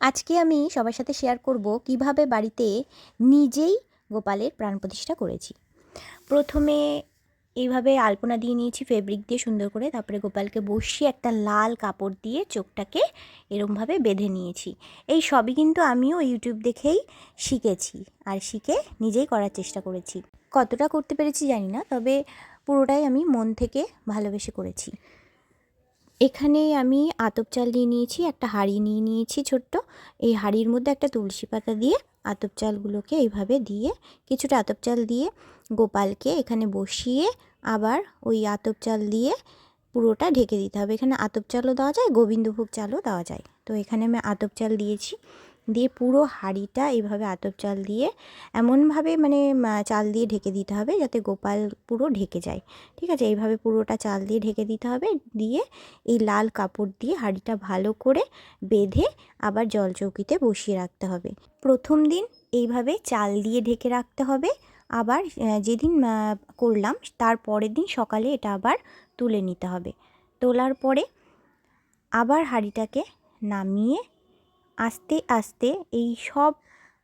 আজকে আমি সবার সাথে শেয়ার করব কীভাবে বাড়িতে নিজেই গোপালের প্রাণ প্রতিষ্ঠা করেছি। প্রথমে এইভাবে আলপনা দিয়ে নিয়েছি ফেব্রিক দিয়ে সুন্দর করে, তারপরে গোপালকে বসিয়ে একটা লাল কাপড় দিয়ে চোখটাকে এরমভাবে বেঁধে নিয়েছি। এই সবই কিন্তু আমিও ইউটিউব দেখেই শিখেছি আর শিখে নিজেই করার চেষ্টা করেছি। কতটা করতে পেরেছি জানি না, তবে পুরোটাই আমি মন থেকে ভালোবেসে করেছি। এখানে আমি আতপ চাল নিয়ে নিয়েছি, একটা হাঁড়ি নিয়ে নিয়েছি ছোট্ট। এই হাঁড়ির মধ্যে একটা তুলসী পাতা দিয়ে আতপ চালগুলোকে এইভাবে দিয়ে, কিছুটা আতপ চাল দিয়ে গোপালকে এখানে বসিয়ে আবার ওই আতপ চাল দিয়ে পুরোটা ঢেকে দিতে হবে। এখানে আতপ চালও দেওয়া যায়, গোবিন্দভোগ চালও দেওয়া যায়। তো এখানে আমি আতপ চাল দিয়েছি। দিয়ে পুরো হাঁড়িটা এইভাবে আতপ চাল দিয়ে এমনভাবে মানে চাল দিয়ে ঢেকে দিতে হবে যাতে গোপাল পুরো ঢেকে যায়। ঠিক আছে? এইভাবে পুরোটা চাল দিয়ে ঢেকে দিতে হবে। দিয়ে এই লাল কাপড় দিয়ে হাঁড়িটা ভালো করে বেঁধে আবার জল চৌকিতে বসিয়ে রাখতে হবে। প্রথম দিন এইভাবে চাল দিয়ে ঢেকে রাখতে হবে। আবার যেদিন করলাম তার পরের দিন সকালে এটা আবার তুলে নিতে হবে। তোলার পরে আবার হাঁড়িটাকে নামিয়ে আস্তে আস্তে এই সব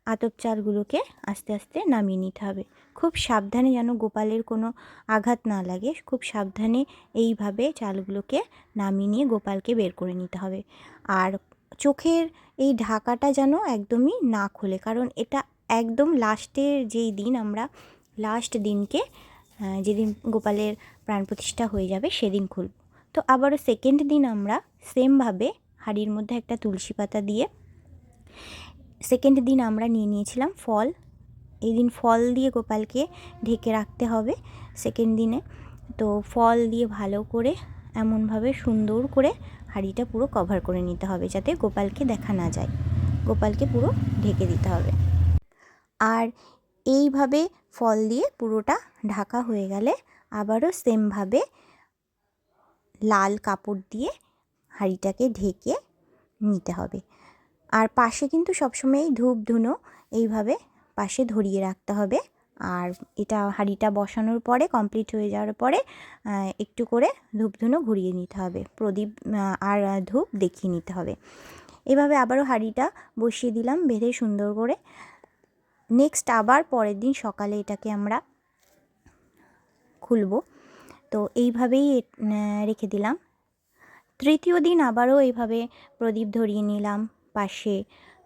আতপ চালগুলোকে আস্তে আস্তে নামিয়ে নিতে হবে। খুব সাবধানে যেন গোপালের কোনো আঘাত না লাগে, খুব সাবধানে এইভাবে চালগুলোকে নামিয়ে নিয়ে গোপালকে বের করে নিতে হবে। আর চোখের এই ঢাকাটা যেন একদমই না খোলে, কারণ এটা একদম লাস্টের যেই দিন আমরা লাস্ট দিনকে যেদিন গোপালের প্রাণ প্রতিষ্ঠা হয়ে যাবে সেদিন খুলব। তো আবারও সেকেন্ড দিন আমরা সেমভাবে হাঁড়ির মধ্যে একটা তুলসী পাতা দিয়ে সেকেন্ড দিন আমরা নিয়ে নিয়েছিলাম ফল। এই দিন ফল দিয়ে গোপালকে ঢেকে রাখতে হবে সেকেন্ড দিনে। তো ফল দিয়ে ভালো করে, এমনভাবে সুন্দর করে হাঁড়িটা পুরো কভার করে নিতে হবে যাতে গোপালকে দেখা না যায়। গোপালকে পুরো ঢেকে দিতে হবে। আর এইভাবে ফল দিয়ে পুরোটা ঢাকা হয়ে গেলে আবারও সেমভাবে লাল কাপড় দিয়ে হাঁড়িটাকে ঢেকে নিতে হবে। আর পাশে কিন্তু সবসময়ই ধূপ ধুনো এইভাবে পাশে ধরিয়ে রাখতে হবে। আর এটা হাঁড়িটা বসানোর পরে কমপ্লিট হয়ে যাওয়ার পরে একটু করে ধূপ ধুনো ঘুরিয়ে নিতে হবে। প্রদীপ আর ধূপ দেখিয়ে নিতে হবে। এভাবে আবারও হাঁড়িটা বসিয়ে দিলাম বেঁধে সুন্দর করে। নেক্সট আবার পরের দিন সকালে এটাকে আমরা খুলব। তো এইভাবেই রেখে দিলাম। তৃতীয় দিন আবারও এইভাবে প্রদীপ ধরিয়ে নিলাম। পাশে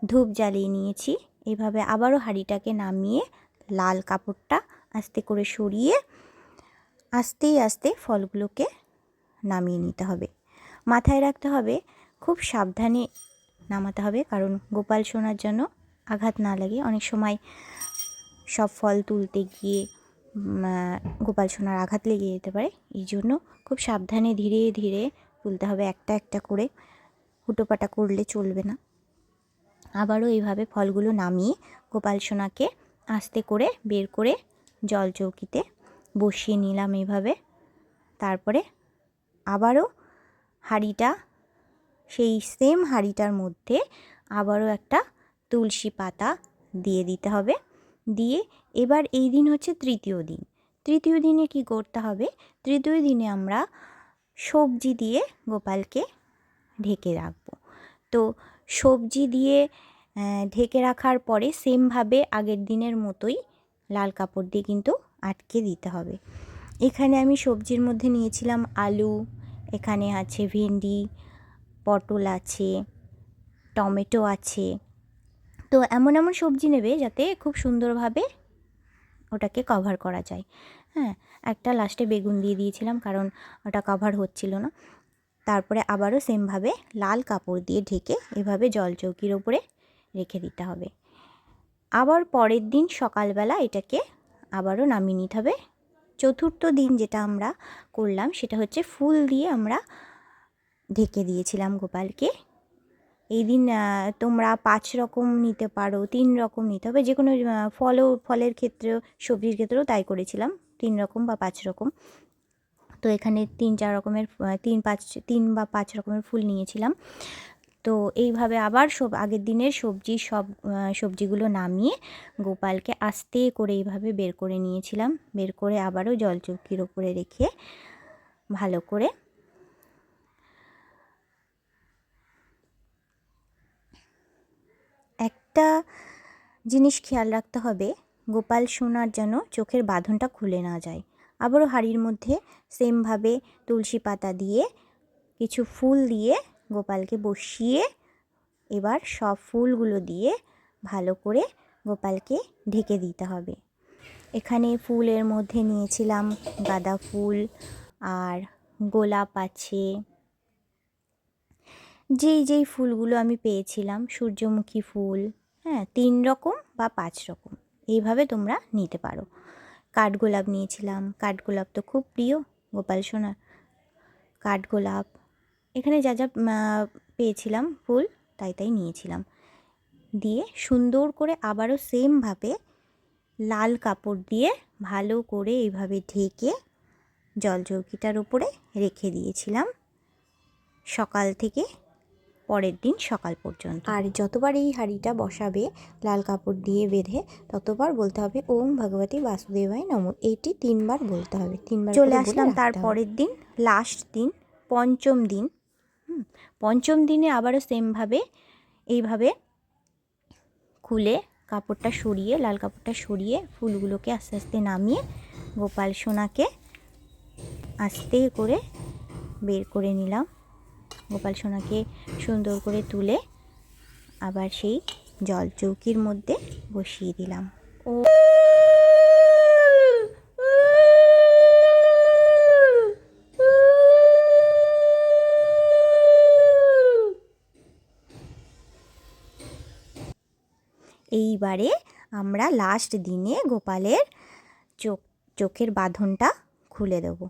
ধূপ জ্বালিয়ে নিয়েছি। এইভাবে আবারও হাঁড়িটাকে নামিয়ে লাল কাপড়টা আস্তে করে সরিয়ে আস্তেই আস্তে ফলগুলোকে নামিয়ে নিতে হবে। মাথায় রাখতে হবে, খুব সাবধানে নামাতে হবে কারণ গোপাল সোনার জন্য আঘাত না লাগে। অনেক সময় সব ফল তুলতে গিয়ে গোপাল সোনার আঘাত লেগে যেতে পারে। এই জন্য খুব সাবধানে ধীরে ধীরে তুলতে হবে। একটা একটা করে হুটোপাটা করলে চলবে না। আবারও এইভাবে ফলগুলো নামিয়ে গোপাল সোনাকে আস্তে করে বের করে জল চৌকিতে বসিয়ে নিলাম এইভাবে তারপরে আবারও হাঁড়িটা, সেই সেম হাঁড়িটার মধ্যে আবারও একটা তুলসী পাতা দিয়ে দিতে হবে। দিয়ে এবার এই দিন হচ্ছে তৃতীয় দিন। তৃতীয় দিনে কি করতে হবে? তৃতীয় দিনে আমরা সবজি দিয়ে গোপালকে ঢেকে রাখব। তো সবজি দিয়ে ঢেকে রাখার পরে সেমভাবে আগের দিনের মতোই লাল কাপড় দিয়ে কিন্তু আটকে দিতে হবে। এখানে আমি সবজির মধ্যে নিয়েছিলাম আলু, এখানে আছে ভেন্ডি, পটল আছে, টমেটো আছে। তো এমন এমন সবজি নেবে যাতে খুব সুন্দরভাবে ওটাকে কভার করা যায়। হ্যাঁ একটা লাস্টে বেগুন দিয়ে দিয়েছিলাম কারণ ওটা কভার হচ্ছিল না। তারপরে আবারও সেমভাবে লাল কাপড় দিয়ে ঢেকে এভাবে জল চৌকির ওপরে রেখে দিতে হবে। আবার পরের দিন সকালবেলা এটাকে আবারও নামিয়ে নিতে হবে। চতুর্থ দিন যেটা আমরা করলাম সেটা হচ্ছে ফুল দিয়ে আমরা ঢেকে দিয়েছিলাম গোপালকে। এই দিন তোমরা পাঁচ রকম নিতে পারো, তিন রকম নিতে হবে। যে কোনো ফলও, ফলের ক্ষেত্রেও, সবজির ক্ষেত্রেও তাই করেছিলাম। তিন রকম বা পাঁচ রকম। তো এখানে তিন, চার রকমের তিন, পাঁচ, তিন বা পাঁচ রকমের ফুল নিয়েছিলাম। তো এইভাবে আবার সব, আগের দিনের সবজি সব সবজিগুলো নামিয়ে গোপালকে আস্তে করে এইভাবে বের করে নিয়েছিলাম। বের করে আবারও জল চৌকির ওপরে রেখে ভালো করে একটা জিনিস খেয়াল রাখতে হবে, গোপাল সোনার যেন চোখের বাঁধনটা খুলে না যায়। আবারও হাঁড়ির মধ্যে সেমভাবে তুলসী পাতা দিয়ে কিছু ফুল দিয়ে গোপালকে বসিয়ে এবার সব ফুলগুলো দিয়ে ভালো করে গোপালকে ঢেকে দিতে হবে। এখানে ফুলের মধ্যে নিয়েছিলাম গাঁদা ফুল আর গোলাপ আছে। যেই যেই ফুলগুলো আমি পেয়েছিলাম, সূর্যমুখী ফুল হ্যাঁ তিন রকম বা পাঁচ রকম, এইভাবে তোমরা নিতে পারো। কাঠগোলাপ নিয়েছিলাম। কাঠগোলাপ তো খুব প্রিয়, গোপাল সোনার। কাঠগোলাপ। এখানে যা যা পেয়েছিলাম ফুল, তাই তাই নিয়েছিলাম। দিয়ে সুন্দর করে আবারও সেমভাবে লাল কাপড় দিয়ে ভালো করে এইভাবে ঢেকে জল চৌকিটার উপরে রেখে দিয়েছিলাম। সকাল থেকে পরের দিন সকাল পর্যন্ত। আর যতবার এই হাঁড়িটা বসাবে লাল কাপড় দিয়ে বেঁধে ততবার বলতে হবে ওম ভগবতী বাসুদেবাই নম। এইটি তিনবার বলতে হবে তিনবার চলে আসলাম তার পরের দিন লাস্ট দিন পঞ্চম দিন। পঞ্চম দিনে আবারও সেমভাবে এইভাবে খুলে কাপড়টা সরিয়ে লাল কাপড়টা সরিয়ে ফুলগুলোকে আস্তে আস্তে নামিয়ে গোপাল সোনাকে আস্তে করে বের করে নিলাম। গোপাল সোনাকে সুন্দর করে তুলে আবার সেই জল চৌকির মধ্যে বসিয়ে দিলাম। ও এইবারে আমরা লাস্ট দিনে গোপালের চোখ চোখের বাঁধনটা খুলে দেব।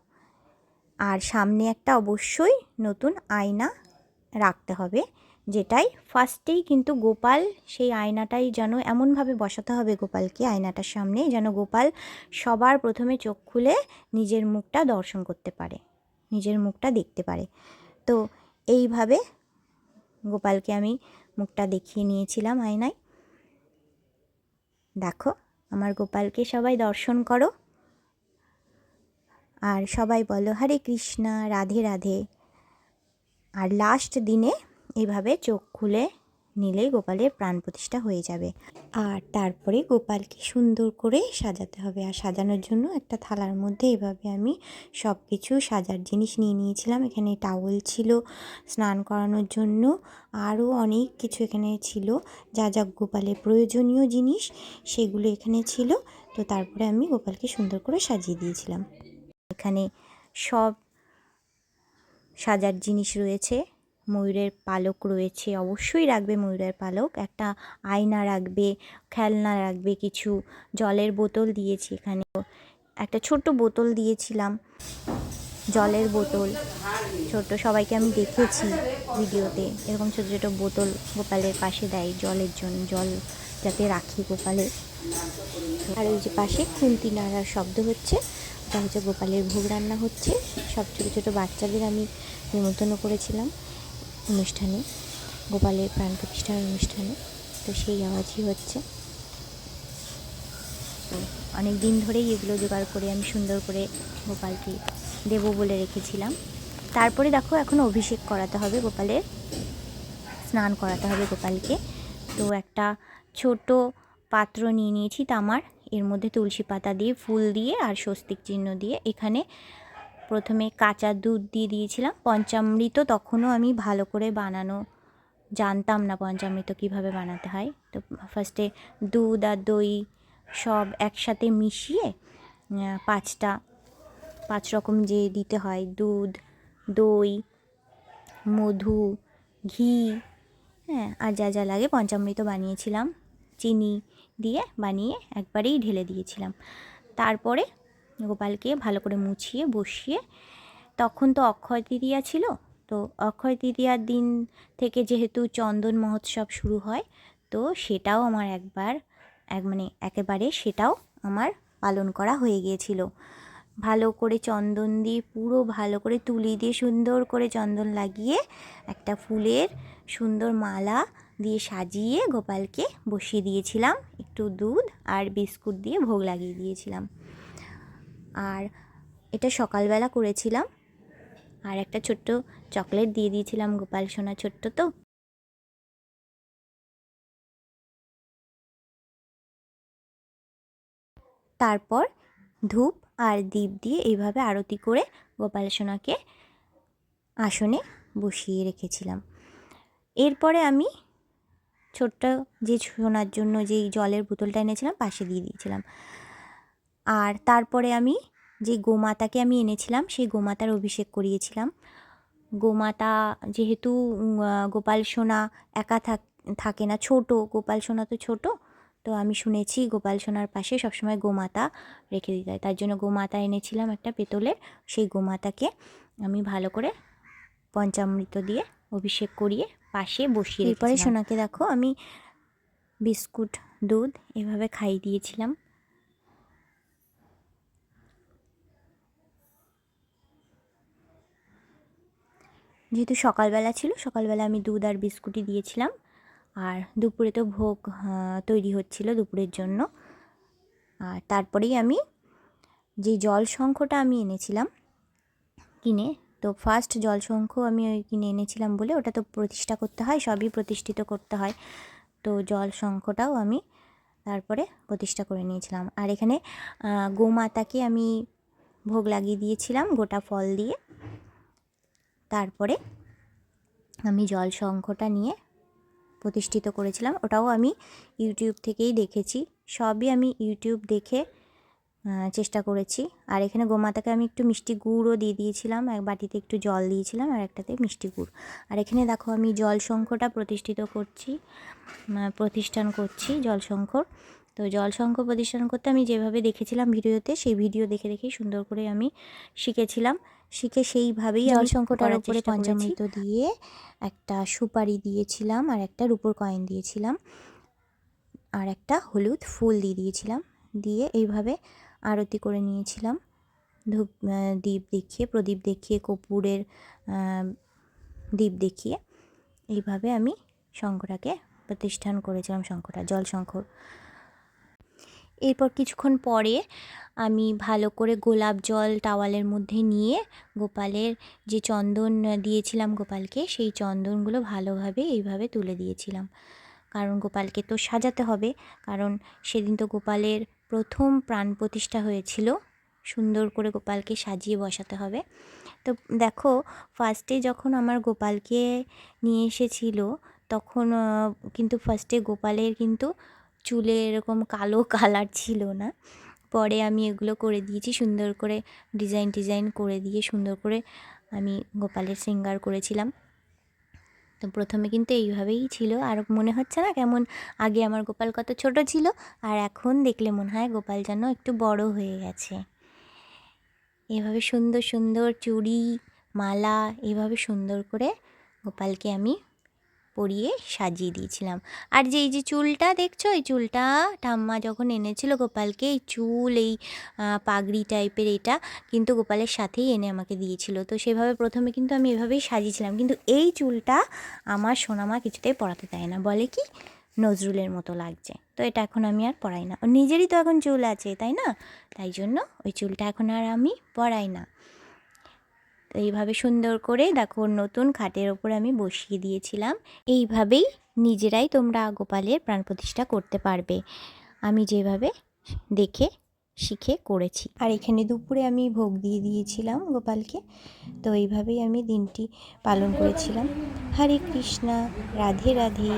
আর সামনে একটা অবশ্যই নতুন আয়না রাখতে হবে, যেটাই ফার্স্টেই কিন্তু গোপাল সেই আয়নাটাই যেন এমনভাবে বসাতে হবে গোপালকে, আয়নাটার সামনে যেন গোপাল সবার প্রথমে চোখ খুলে নিজের মুখটা দর্শন করতে পারে, নিজের মুখটা দেখতে পারে। তো এইভাবে গোপালকে আমি মুখটা দেখিয়ে নিয়েছিলাম আয়নায়। দেখো, আমার গোপালকে সবাই দর্শন করো। আর সবাই বলো, হরে কৃষ্ণা, রাধে রাধে। আর লাস্ট দিনে এভাবে চোখ খুলে নিলেই গোপালের প্রাণ প্রতিষ্ঠা হয়ে যাবে। আর তারপরে গোপালকে সুন্দর করে সাজাতে হবে। আর সাজানোর জন্য একটা থালার মধ্যে এভাবে আমি সব কিছু সাজার জিনিস নিয়ে নিয়েছিলাম। এখানে টাওয়েল ছিল স্নান করানোর জন্য। আরও অনেক কিছু এখানে ছিল। যা যা গোপালের প্রয়োজনীয় জিনিস সেগুলো এখানে ছিল। তো তারপরে আমি গোপালকে সুন্দর করে সাজিয়ে দিয়েছিলাম। এখানে সব সাজার জিনিস রয়েছে। ময়ূরের পালক রয়েছে। অবশ্যই রাখবে ময়ূরের পালক। একটা আয়না রাখবে, খেলনা রাখবে, কিছু জলের বোতল দিয়েছি এখানে। একটা ছোট্ট বোতল দিয়েছিলাম, জলের বোতল। ছোট সবাইকে আমি দেখেছি ভিডিওতে। এরকম ছোটো ছোটো বোতল গোপালের পাশে দেয় জলের জন্য, জল যাতে রাখি গোপালের আর ওই যে পাশে খুন্তি নাড়ার শব্দ হচ্ছে। ওটা হচ্ছে গোপালের ভোগ রান্না হচ্ছে। সব ছোটো ছোটো বাচ্চাদের আমি নিমন্ত্রণ করেছিলাম অনুষ্ঠানে, গোপালের প্রাণ প্রতিষ্ঠার অনুষ্ঠানে। তো সেই আওয়াজই হচ্ছে। তো অনেক দিন ধরেই এগুলো জোগাড় করে আমি সুন্দর করে গোপালকে দেবো বলে রেখেছিলাম। তারপরে দেখো, এখন অভিষেক করাতে হবে গোপালের, স্নান করাতে হবে গোপালকে। তো একটা ছোট পাত্র নিয়ে নিয়েছি তামার এর মধ্যে তুলসী পাতা দিয়ে, ফুল দিয়ে আর স্বস্তিক চিহ্ন দিয়ে এখানে প্রথমে কাঁচা দুধ দিয়ে দিয়েছিলাম। পঞ্চামৃত তখনও আমি ভালো করে বানানো জানতাম না পঞ্চামৃত কীভাবে বানাতে হয়। তো ফার্স্টে দুধ আর দই সব একসাথে মিশিয়ে পাঁচটা, পাঁচ রকম যে দিতে হয়, দুধ, দই, মধু, ঘি হ্যাঁ আর যা যা লাগে পঞ্চামৃত বানিয়েছিলাম। চিনি দিয়ে বানিয়ে একবারেই ঢেলে দিয়েছিলাম। তারপরে গোপালকে ভালো করে মুছিয়ে, বসিয়ে, তখন তো অক্ষয় তৃতীয়া ছিল, তো অক্ষয় তৃতীয়ার দিন থেকে যেহেতু চন্দন মহোৎসব শুরু হয়, তো সেটাও আমার একবার, এক মানে একেবারে সেটাও আমার পালন করা হয়ে গিয়েছিল। ভালো করে চন্দন দিয়ে, পুরো ভালো করে তুলি দিয়ে সুন্দর করে চন্দন লাগিয়ে একটা ফুলের সুন্দর মালা দিয়ে সাজিয়ে গোপালকে বসিয়ে দিয়েছিলাম। একটু দুধ আর বিস্কুট দিয়ে ভোগ লাগিয়ে দিয়েছিলাম। আর এটা সকালবেলা করেছিলাম। আর একটা ছোট্ট চকলেট দিয়ে দিয়েছিলাম গোপাল সোনা ছোট্ট তো। তারপর ধূপ আর দীপ দিয়ে এইভাবে আরতি করে গোপাল সোনাকে আসনে বসিয়ে রেখেছিলাম। এরপরে আমি ছোট্ট যে সোনার জন্য যেই জলের বোতলটা এনেছিলাম পাশে দিয়ে দিয়েছিলাম। আর তারপরে আমি যে গোমাতাকে আমি এনেছিলাম, সেই গোমাতার অভিষেক করিয়েছিলাম। গোমাতা যেহেতু গোপাল সোনা একা থাক, থাকে না, ছোট, গোপাল সোনা তো ছোট, তো আমি শুনেছি গোপাল সোনার পাশে সবসময় গোমাতা রেখে দিতে হয়। তার জন্য গোমাতা এনেছিলাম একটা পেতলের, সেই গোমাতাকে আমি ভালো করে পঞ্চামৃত দিয়ে অভিষেক করিয়ে পাশে বসিয়ে এরপরে সোনাকে দেখো আমি বিস্কুট দুধ এভাবে খাইয়ে দিয়েছিলাম। যেহেতু সকালবেলা ছিল সকালবেলা আমি দুধ আর বিস্কুটই দিয়েছিলাম। আর দুপুরে তো ভোগ তৈরি হচ্ছিল দুপুরের জন্য। আর তারপরেই আমি যে জল শঙ্খটা আমি এনেছিলাম কিনে তো ফার্স্ট জল শঙ্খ আমি ওই কিনে এনেছিলাম বলে ওটা তো প্রতিষ্ঠা করতে হয়, সবই প্রতিষ্ঠিত করতে হয়। তো জল শঙ্খটাও আমি তারপরে প্রতিষ্ঠা করে নিয়েছিলাম। আর এখানে গোমাতাকে আমি ভোগ লাগিয়ে দিয়েছিলাম গোটা ফল দিয়ে। তারপরে আমি জল শঙ্খটা নিয়ে প্রতিষ্ঠিত করেছিলাম। ওটাও আমি ইউটিউব থেকেই দেখেছি। সবই আমি ইউটিউব দেখে চেষ্টা করেছি। আর এখানে গোমাতাকে আমি একটু মিষ্টি গুড়ও দিয়ে দিয়েছিলাম। এক বাটিতে একটু জল দিয়েছিলাম আর একটাতে মিষ্টি গুড়। আর এখানে দেখো আমি জল শঙ্খটা প্রতিষ্ঠিত করছি প্রতিষ্ঠান করছি জল শঙ্খর তো জল শঙ্খ প্রতিষ্ঠান করতে আমি যেভাবে দেখেছিলাম ভিডিওতে সেই ভিডিও দেখে দেখেই সুন্দর করে আমি শিখেছিলাম। শিখে সেইভাবেই জল করার উপরে পঞ্চামৃত দিয়ে একটা সুপারি দিয়েছিলাম আর একটা রূপোর কয়েন দিয়েছিলাম। আর একটা হলুদ ফুল দিয়ে দিয়েছিলাম। দিয়ে এইভাবে আরতি করে নিয়েছিলাম। ধূপ দীপ দেখিয়ে, প্রদীপ দেখিয়ে কপুরের দীপ দেখিয়ে এইভাবে আমি শঙ্করাকে প্রতিষ্ঠান করেছিলাম শঙ্করা জল শঙ্কর এরপর কিছুক্ষণ পরে আমি ভালো করে গোলাপ জল টাওয়ালের মধ্যে নিয়ে গোপালের যে চন্দন দিয়েছিলাম গোপালকে, সেই চন্দনগুলো ভালোভাবে এইভাবে তুলে দিয়েছিলাম। কারণ গোপালকে তো সাজাতে হবে, কারণ সেদিন তো গোপালের প্রথম প্রাণ প্রতিষ্ঠা হয়েছিল। সুন্দর করে গোপালকে সাজিয়ে বসাতে হবে। তো দেখো ফার্স্টে যখন আমার গোপালকে নিয়ে এসেছিল, তখন কিন্তু ফার্স্টে গোপালের কিন্তু চুলে এরকম কালো কালার ছিল না। পরে আমি এগুলো করে দিয়েছি, সুন্দর করে ডিজাইন ডিজাইন করে দিয়ে সুন্দর করে আমি গোপালের শৃঙ্গার করেছিলাম। তো প্রথমে কিন্তু এইভাবেই ছিল। আর মনে হচ্ছে না কেমন আগে আমার গোপাল কত ছোট ছিল, আর এখন দেখলে মনে হয় গোপাল যেন একটু বড় হয়ে গেছে। এভাবে সুন্দর সুন্দর চুড়ি, মালা, এভাবে সুন্দর করে গোপালকে আমি পরিয়ে সাজিয়ে দিয়েছিলাম। আর যে এই যে চুলটা দেখছ, এই চুলটা ঠাম্মা যখন এনেছিল গোপালকে, এই চুল, এই পাগড়ি টাইপের এটা কিন্তু গোপালের সাথেই এনে আমাকে দিয়েছিল। তো সেভাবে প্রথমে কিন্তু আমি এভাবেই সাজিয়েছিলাম। কিন্তু এই চুলটা আমার সোনামা কিছুতেই পরাতে দেয় না। বলে কি, নজরুলের মতো লাগছে। তো এটা এখন আমি আর পরাই না। নিজেরই তো এখন চুল আছে, তাই না? তাই জন্য ওই চুলটা এখন আর আমি পরাই না। তো এইভাবে সুন্দর করে দেখো নতুন খাটের ওপর আমি বসিয়ে দিয়েছিলাম। এইভাবেই নিজেরাই তোমরা গোপালের প্রাণ প্রতিষ্ঠা করতে পারবে। আমি যেভাবে দেখে শিখে করেছি। আর এখানে দুপুরে আমি ভোগ দিয়ে দিয়েছিলাম গোপালকে। তো এইভাবেই আমি দিনটি পালন করেছিলাম। হরে কৃষ্ণা, রাধে রাধে।